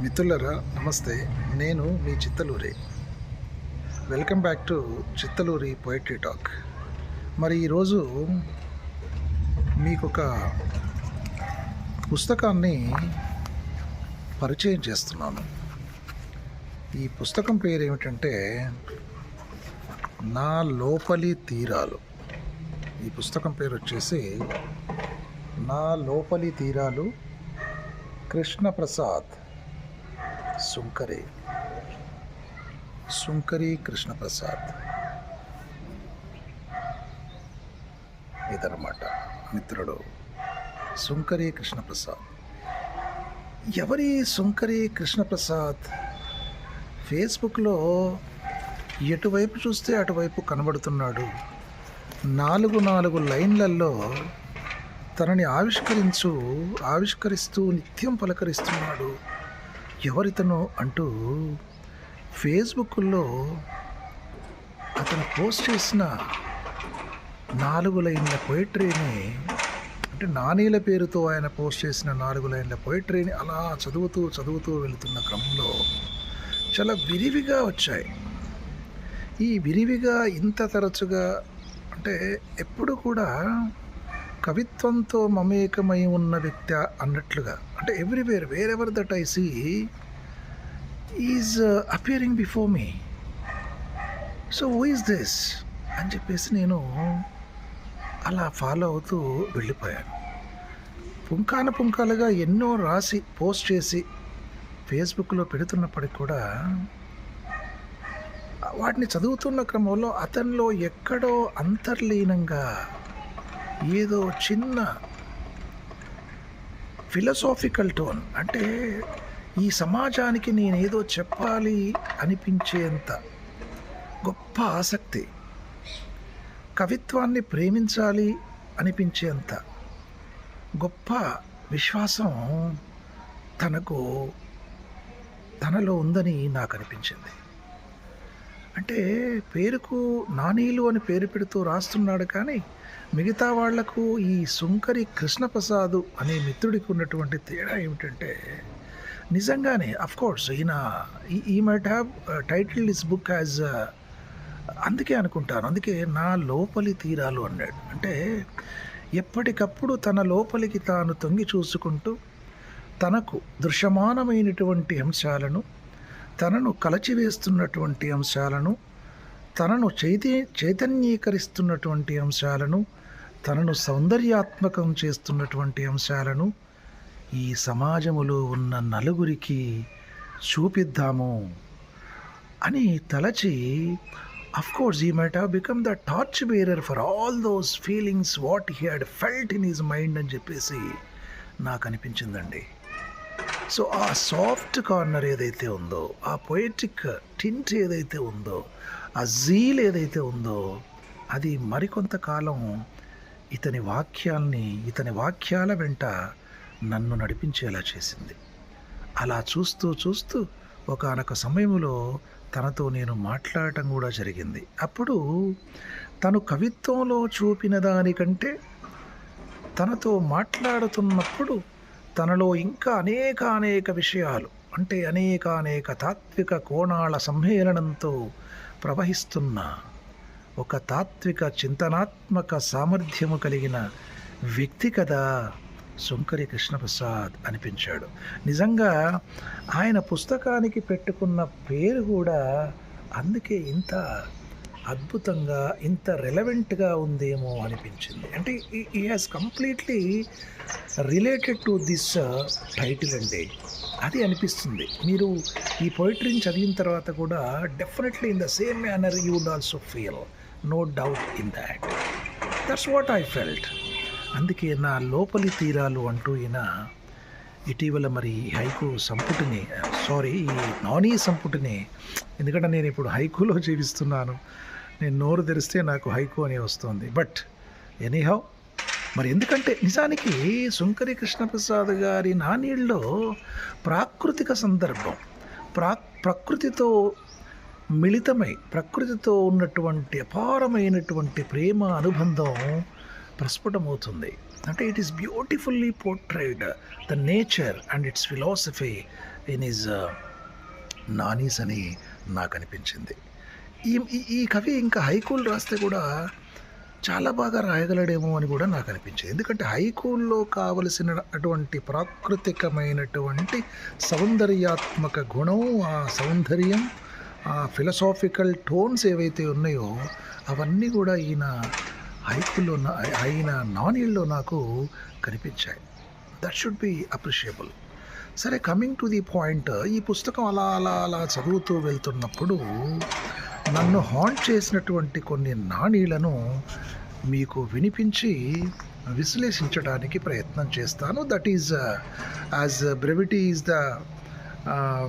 మిత్రులరా నమస్తే. నేను మీ Chittaluri. Welcome back to Chittaluri poetry talk మరి ఈరోజు మీకు ఒక పుస్తకాన్ని పరిచయం చేస్తున్నాను. ఈ పుస్తకం పేరు ఏమిటంటే నా లోపలి తీరాలు. ఈ పుస్తకం పేరు వచ్చేసి నా లోపలి తీరాలు కృష్ణప్రసాద్ సుంకరి. సుంకరి కృష్ణప్రసాద్. ఇదనమాట మిత్రుడు సుంకరి కృష్ణప్రసాద్. ఎవరి సుంకరి కృష్ణప్రసాద్? ఫేస్బుక్లో ఎటువైపు చూస్తే అటువైపు కనబడుతున్నాడు. నాలుగు నాలుగు లైన్లలో తనని ఆవిష్కరించు ఆవిష్కరిస్తూ నిత్యం పలకరిస్తున్నాడు. ఎవరితను అంటూ ఫేస్బుక్లో అతను పోస్ట్ చేసిన నాలుగు లైన్ల పోయిట్రీని అంటే నానీల పేరుతో ఆయన పోస్ట్ చేసిన నాలుగు లైన్ల పోయిట్రీని అలా చదువుతూ చదువుతూ వెళుతున్న క్రమంలో చాలా విరివిగా వచ్చాయి. ఈ విరివిగా ఇంత తరచుగా అంటే ఎప్పుడు కూడా కవిత్వంతో మమేకమై ఉన్న వ్యక్తి అన్నట్లుగా అంటే everywhere wherever that I see is appearing before me so who is this అని చెప్పేసి నేను అలా ఫాలో అవుతూ వెళ్ళిపోయాను. పుంకాన పుంకాలుగా ఎన్నో రాసి పోస్ట్ చేసి ఫేస్బుక్లో పెడుతున్నప్పటికి కూడా వాటిని చదువుతున్న క్రమంలో అతనిలో ఎక్కడో అంతర్లీనంగా ఏదో చిన్న ఫిలసాఫికల్ టోన్ అంటే ఈ సమాజానికి నేనేదో చెప్పాలి అనిపించేంత గొప్ప ఆసక్తి. కవిత్వాన్ని ప్రేమించాలి అనిపించేంత గొప్ప విశ్వాసం తనకు తనలో ఉందని నాకు అనిపించింది. అంటే పేరుకు నానీలు అని పేరు పెడుతూ రాస్తున్నాడు కానీ మిగతా వాళ్ళకు ఈ సుంకరి కృష్ణప్రసాద్ అనే మిత్రుడికి ఉన్నటువంటి తేడా ఏమిటంటే నిజంగానే కోర్స్ ఈయన he might have title his book as అందుకే అనుకుంటాను. అందుకే నా లోపలి తీరాలు అన్నాడు. అంటే ఎప్పటికప్పుడు తన లోపలికి తాను తొంగి చూసుకుంటూ తనకు దృశ్యమానమైనటువంటి అంశాలను తనను కలచివేస్తున్నటువంటి అంశాలను తనను చైతే చైతన్యీకరిస్తున్నటువంటి అంశాలను తనను సౌందర్యాత్మకం చేస్తున్నటువంటి అంశాలను ఈ సమాజములో ఉన్న నలుగురికి చూపిద్దాము అని తలచి of course he might have become the torchbearer for all those feelings what he had felt in his mind అని చెప్పేసి నాకు అనిపించిందండి. సో ఆ సాఫ్ట్ కార్నర్ ఏదైతే ఉందో ఆ పొయిటిక్ టింట్ ఏదైతే ఉందో ఆ జీల్ ఏదైతే ఉందో అది మరికొంతకాలం ఇతని వాక్యాల్ని ఇతని వాక్యాల వెంట నన్ను నడిపించేలా చేసింది. అలా చూస్తూ చూస్తూ ఒకనొక సమయంలో తనతో నేను మాట్లాడటం కూడా జరిగింది. అప్పుడు తను కవిత్వంలో చూపిన దానికంటే తనతో మాట్లాడుతున్నప్పుడు తనలో ఇంకా అనేక అనేక విషయాలు అంటే అనేక అనేక తాత్విక కోణాల సమ్మేళనంతో ప్రవహిస్తున్న ఒక తాత్విక చింతనాత్మక సామర్థ్యము కలిగిన వ్యక్తి కదా శంకరి కృష్ణప్రసాద్ అనిపించాడు. నిజంగా ఆయన పుస్తకానికి పెట్టుకున్న పేరు కూడా అందుకే ఇంత అద్భుతంగా ఇంత రెలవెంట్గా ఉందేమో అనిపించింది. అంటే he has completely related to this title అండి. అది అనిపిస్తుంది. మీరు ఈ పోయిటరీని చదివిన తర్వాత కూడా definitely in the same manner you would also feel no doubt in that that's what I felt అందుకే నా లోపలి తీరాలు అంటూ ఈయన ఇటీవల మరి హైకు సంపుటిని సారీ ఈ నానీ సంపుటిని ఎందుకంటే నేను ఇప్పుడు హైకులో జీవిస్తున్నాను. నేను నోరు తెరిస్తే నాకు హైకు అని వస్తుంది. బట్ ఎనీహౌ మరి ఎందుకంటే నిజానికి శుంకరి కృష్ణప్రసాద్ గారి నానీళ్ళలో ప్రాకృతిక సందర్భం ప్రా ప్రకృతితో మిళితమై ప్రకృతితో ఉన్నటువంటి అపారమైనటువంటి ప్రేమ అనుబంధం ప్రస్ఫుటమవుతుంది. అంటే it is beautifully portrayed the nature and its philosophy in his Nanis అని నాకు అనిపించింది ఈ ఈ- కవి ఇంకా హైకూల్ రాస్తే కూడా చాలా బాగా రాయగలడేమో అని కూడా నాకు అనిపించింది. ఎందుకంటే హైకూల్లో కావలసిన అటువంటి ప్రాకృతికమైనటువంటి సౌందర్యాత్మక గుణం ఆ సౌందర్యం ఆ ఫిలసాఫికల్ టోన్స్ ఏవైతే ఉన్నాయో అవన్నీ కూడా ఈయన హైకుల్లో నా- ఆయన నానీల్లో నాకు కనిపించాయి. దట్ షుడ్ బి అప్రిషియబుల్ సరే కమింగ్ టు ది పాయింట్ ఈ పుస్తకం అలా అలా అలా చదువుతూ వెళ్తున్నప్పుడు నన్ను హాంట్ చేసినటువంటి కొన్ని నాణీలను మీకు వినిపించి విశ్లేషించడానికి ప్రయత్నం చేస్తాను. That is as brevity is the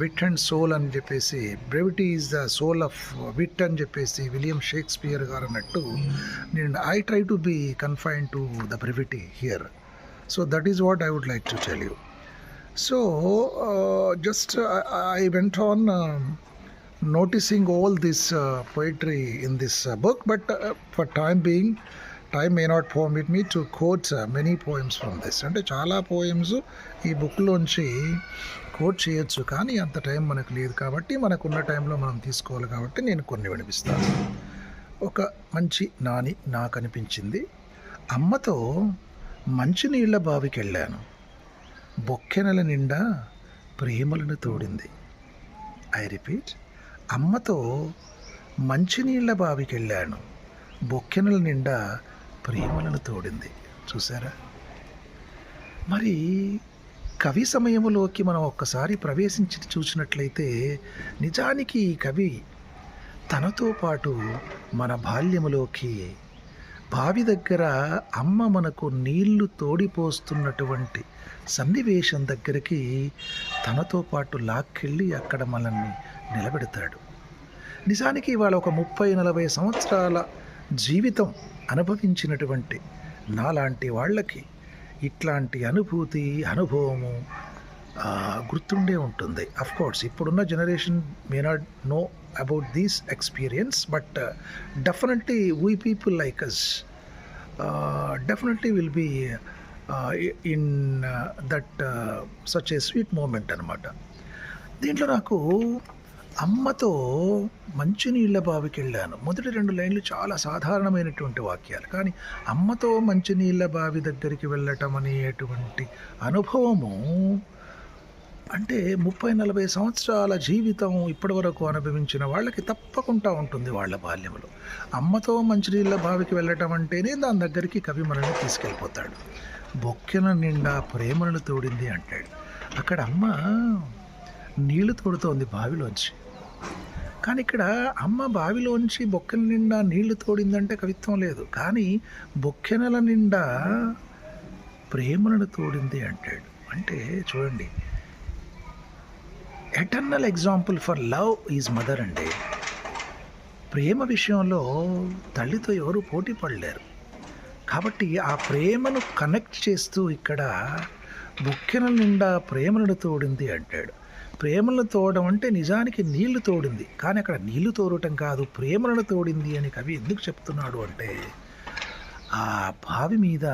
wit and soul అని చెప్పేసి brevity is the soul of wit అని చెప్పేసి విలియం షేక్స్పియర్ గారు అన్నట్టు నేను I try to be confine to the brevity here so that is what I would like to tell you so just I went on noticing all this uh, poetry in this uh, book, but uh, for time being, time may not permit me to quotes many poems from this అంటే చాలా poems ఈ బుక్లోంచి coat చేయొచ్చు కానీ అంత time మనకు లేదు కాబట్టి మనకున్న టైంలో మనం తీసుకోవాలి కాబట్టి నేను కొన్ని వినిపిస్తాను. ఒక మంచి నాని నాకు అనిపించింది. అమ్మతో మంచినీళ్ళ బావికి వెళ్ళాను. బొక్కెనల నిండా ప్రేమలను తోడింది. ఐ రిపీట్ అమ్మతో మంచినీళ్ళ బావికి వెళ్ళాను బొక్కెనల నిండా ప్రేమలను తోడింది. చూసారా మరి కవి సమయంలోకి మనం ఒక్కసారి ప్రవేశించి చూసినట్లయితే నిజానికి ఈ కవి తనతో పాటు మన బాల్యములోకి బావి దగ్గర అమ్మ మనకు నీళ్ళు తోడిపోస్తున్నటువంటి సన్నివేశం దగ్గరికి తనతో పాటు లాక్కెళ్ళి అక్కడ మనల్ని నిలబెడతాడు. నిజానికి ఇవాళ ఒక ముప్పై నలభై సంవత్సరాల జీవితం అనుభవించినటువంటి నాలాంటి వాళ్ళకి ఇట్లాంటి అనుభూతి అనుభవము గుర్తుండే ఉంటుంది. కోర్స్ ఇప్పుడున్న generation may not know about these experience but definitely we people like us definitely will be in that such a sweet moment అనమాట దీంట్లో నాకు అమ్మతో మంచినీళ్ళ బావికి వెళ్ళాను మొదటి రెండు లైన్లు చాలా సాధారణమైనటువంటి వాక్యాలు. కానీ అమ్మతో మంచినీళ్ళ బావి దగ్గరికి వెళ్ళటం అనేటువంటి అనుభవము అంటే ముప్పై నలభై సంవత్సరాల జీవితం ఇప్పటివరకు అనుభవించిన వాళ్ళకి తప్పకుండా ఉంటుంది వాళ్ళ బాల్యంలో. అమ్మతో మంచినీళ్ళ బావికి వెళ్ళటం అంటేనే దాని దగ్గరికి కవి మనల్ని తీసుకెళ్ళిపోతాడు. బొక్కెన నిండా ప్రేమలను తోడింది అంటాడు. అక్కడ అమ్మ నీళ్ళు తోడుతోంది బావిలోంచి. కానీ ఇక్కడ అమ్మ బావిలోంచి బొక్కెల నిండా నీళ్ళు తోడిందంటే కవిత్వం లేదు. కానీ బొక్కెనల నిండా ప్రేమలను తోడింది అంటాడు. అంటే చూడండి eternal example for love is mother అండి. ప్రేమ విషయంలో తల్లితో ఎవరు పోటీ పడలేరు. కాబట్టి ఆ ప్రేమను కనెక్ట్ చేస్తూ ఇక్కడ బుక్కెన నిండా ప్రేమను తోడింది అంటాడు. ప్రేమలను తోడడం అంటే నిజానికి నీళ్ళు తోడింది. కానీ అక్కడ నీళ్ళు తోడటం కాదు ప్రేమలను తోడింది అని కవి ఎందుకు చెప్తున్నాడు అంటే ఆ బావి మీద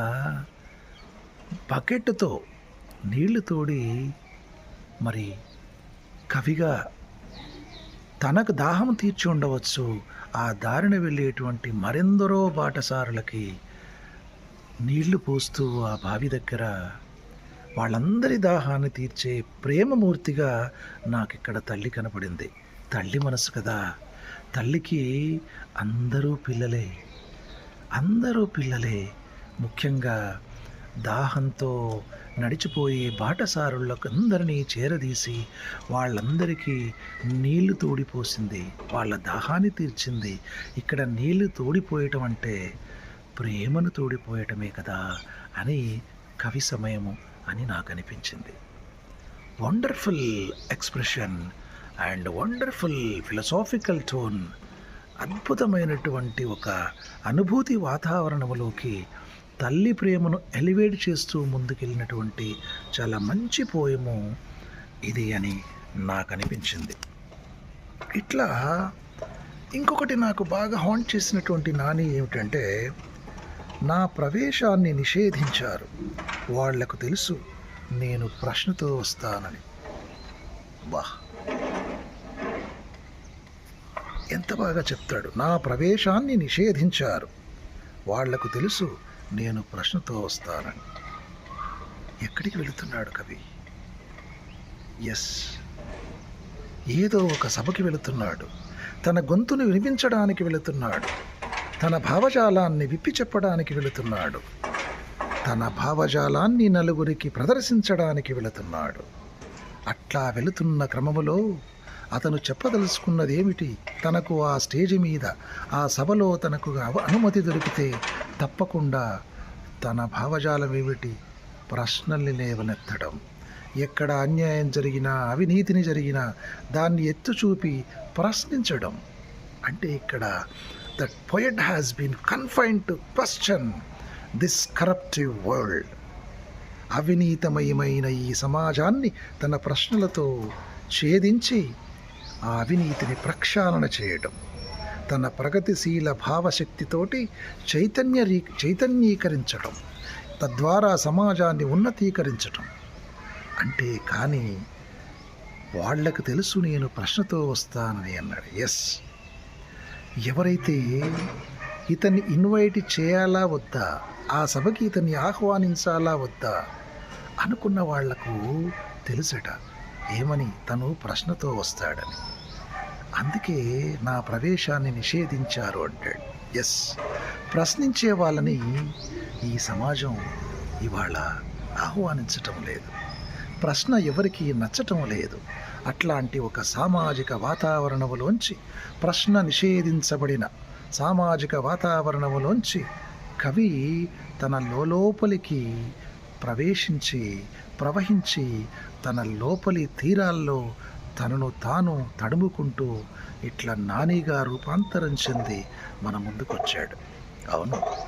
బకెట్తో నీళ్ళు తోడి మరి కవిగా తనకు దాహం తీర్చి ఉండవచ్చు. ఆ దారిన వెళ్ళేటువంటి మరెందరో బాటసారులకి నీళ్ళు పోస్తూ ఆ బావి దగ్గర వాళ్ళందరి దాహాన్ని తీర్చే ప్రేమమూర్తిగా నాకు ఇక్కడ తల్లి కనపడింది. తల్లి మనసు కదా. తల్లికి అందరూ పిల్లలే. అందరూ పిల్లలే. ముఖ్యంగా దాహంతో నడిచిపోయే బాటసారులకు అందరినీ చేరదీసి వాళ్ళందరికీ నీళ్ళు తోడిపోసింది. వాళ్ళ దాహాన్ని తీర్చింది. ఇక్కడ నీళ్ళు తోడిపోయటం అంటే ప్రేమను తోడిపోయటమే కదా అని కవి సమయము. అని నాకు అనిపించింది wonderful expression and wonderful philosophical tone అద్భుతమైనటువంటి ఒక అనుభూతి వాతావరణంలోకి తల్లి ప్రేమను ఎలివేట్ చేస్తూ ముందుకెళ్ళినటువంటి చాలా మంచి పోయము ఇది అని నాకు అనిపించింది ఇట్లా ఇంకొకటి నాకు బాగా హాంట్ చేసినటువంటి నాని ఏమిటంటే నా ప్రవేశాన్ని నిషేధించారు. వాళ్ళకు తెలుసు నేను ప్రశ్నతో వస్తానని. వాహ్! ఎంత బాగా చెప్తాడు. నా ప్రవేశాన్ని నిషేధించారు. వాళ్ళకు తెలుసు నేను ప్రశ్నతో వస్తానని. ఎక్కడికి వెళుతున్నాడు కవి? ఎస్. ఏదో ఒక సభకి వెళుతున్నాడు. తన గొంతును వినిపించడానికి వెళుతున్నాడు. తన భావజాలాన్ని విప్పి చెప్పడానికి వెళుతున్నాడు. తన భావజాలాన్ని నలుగురికి ప్రదర్శించడానికి వెళుతున్నాడు. అట్లా వెళుతున్న క్రమములో అతను చెప్పదలుచుకున్నది ఏమిటి తనకు ఆ స్టేజి మీద ఆ సభలో తనకు అనుమతి దొరికితే తప్పకుండా తన భావజాలం ఏమిటి ప్రశ్నల్ని లేవనెత్తడం. ఎక్కడ అన్యాయం జరిగినా అవినీతిని జరిగినా దాన్ని ఎత్తు చూపి ప్రశ్నించడం. అంటే ఇక్కడ that poet has been confine to question this corruptive world అవినీతమయమైన ఈ సమాజాన్ని తన ప్రశ్నలతో ఛేదించి ఆ అవినీతిని ప్రక్షాళన చేయటం తన ప్రగతిశీల భావశక్తితోటి చైతన్య చైతన్యీకరించటం తద్వారా సమాజాన్ని ఉన్నతీకరించటం. అంటే కానీ వాళ్ళకు తెలుసు నేను ప్రశ్నతో వస్తానని అన్నాడు. ఎస్ ఎవరైతే ఇతన్ని ఇన్వైట్ చేయాలా వద్దా ఆ సభకి ఇతన్ని ఆహ్వానించాలా వద్దా అనుకున్న వాళ్ళకు తెలుసట ఏమని తను ప్రశ్నతో వస్తాడని. అందుకే నా ప్రవేశాన్ని నిషేధించారు అంటాడు. ఎస్ ప్రశ్నించే వాళ్ళని ఈ సమాజం ఇవాళ ఆహ్వానించటం లేదు. ప్రశ్న ఎవరికి నచ్చటం లేదు. అట్లాంటి ఒక సామాజిక వాతావరణంలోంచి ప్రశ్న నిషేధించబడిన సామాజిక వాతావరణంలోంచి కవి తన లోపలికి ప్రవేశించి ప్రవహించి తన లోపలి తీరాల్లో తనను తాను తడుముకుంటూ ఇట్లా నానిగా రూపాంతరం చెంది మన ముందుకొచ్చాడు. అవును.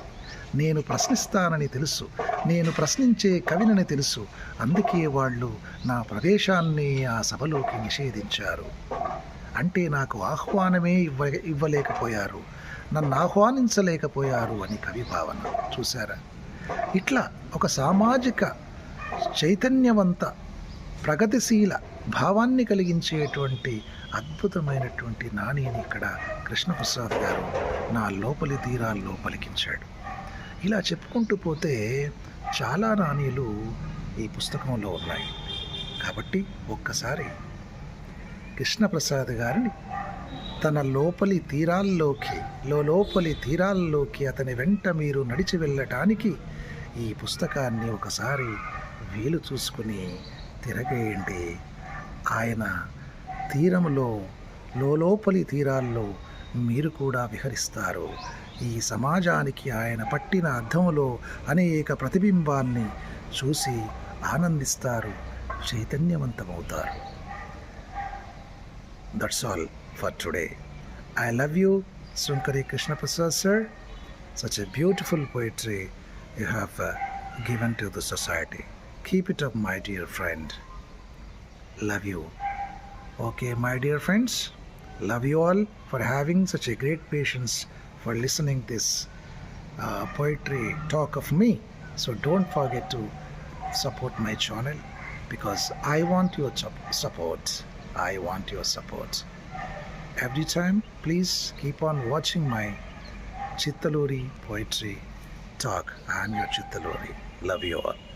నేను ప్రశ్నిస్తానని తెలుసు. నేను ప్రశ్నించే కవినని తెలుసు. అందుకే వాళ్ళు నా ప్రవేశాన్ని ఆ సభలోకి నిషేధించారు. అంటే నాకు ఆహ్వానమే ఇవ్వ ఇవ్వలేకపోయారు. నన్ను ఆహ్వానించలేకపోయారు అని కవి భావన. చూసారా ఇట్లా ఒక సామాజిక చైతన్యవంత ప్రగతిశీల భావాన్ని కలిగించేటువంటి అద్భుతమైనటువంటి నాణిని ఇక్కడ కృష్ణప్రసాద్ గారు నా లోపలి తీరాల్లో పలికించాడు. ఇలా చెప్పుకుంటూ పోతే చాలా నాణ్యలు ఈ పుస్తకంలో ఉన్నాయి. కాబట్టి ఒక్కసారి కృష్ణప్రసాద్ గారిని తన లోపలి తీరాల్లోకి లోపలి తీరాల్లోకి అతని వెంట మీరు నడిచి వెళ్ళటానికి ఈ పుస్తకాన్ని ఒకసారి వీలు చూసుకుని తిరగేయండి. ఆయన తీరంలో లోపలి తీరాల్లో మీరు కూడా విహరిస్తారు. ఈ సమాజానికి ఆయన పట్టిన అర్థంలో అనేక ప్రతిబింబాన్ని చూసి ఆనందిస్తారు చైతన్యవంతమవుతారు. That's all for today I love you Srunkari Krishna Prasad sir such a beautiful poetry you have given to the society keep it up my dear friend love you okay my dear friends love you all for having such a great patience for listening this uh, poetry talk of me. So don't forget to support my channel because i want your support. I want your support. Every time please keep on watching my chittaluri poetry talk. I am your chittaluri. Love you all